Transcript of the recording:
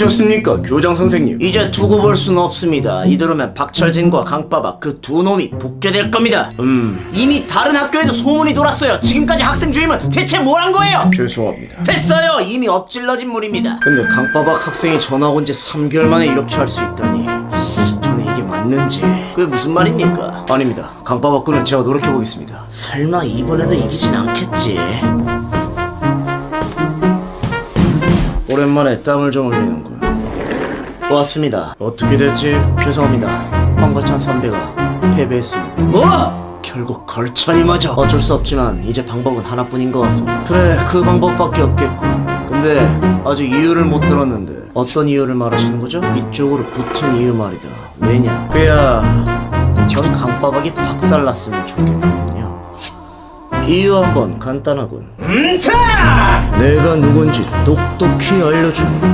부르셨습니까, 교장 선생님? 이제 두고 볼순 없습니다. 이대로면 박철진과 강빠박 그 두 놈이 붙게 될 겁니다. 음, 이미 다른 학교에도 소문이 돌았어요. 지금까지 학생 주임은 대체 뭘 한 거예요? 죄송합니다. 됐어요. 이미 엎질러진 물입니다. 근데 강빠박 학생이 전학 온지 3개월 만에 이렇게 할 수 있다니. 저는 이게 맞는지. 그게 무슨 말입니까? 아닙니다. 강빠박 군은 제가 노력해 보겠습니다. 설마 이번에도 이기진 않겠지? 오랜만에 땀을 좀 흘리는 군. 왔습니다. 어떻게 됐지? 죄송합니다. 황거찬 선배가 패배했습니다. 뭐? 결국 걸찬이 맞아. 어쩔 수 없지만 이제 방법은 하나뿐인 것 같습니다. 그래, 그 방법밖에 없겠군. 근데 아직 이유를 못 들었는데 어떤 이유를 말하시는 거죠? 이쪽으로 붙은 이유 말이다. 왜냐? 그야 전 강바박이 박살났으면 좋겠거든요. 이유 한번 간단하군. 내가 누군지 똑똑히 알려주마.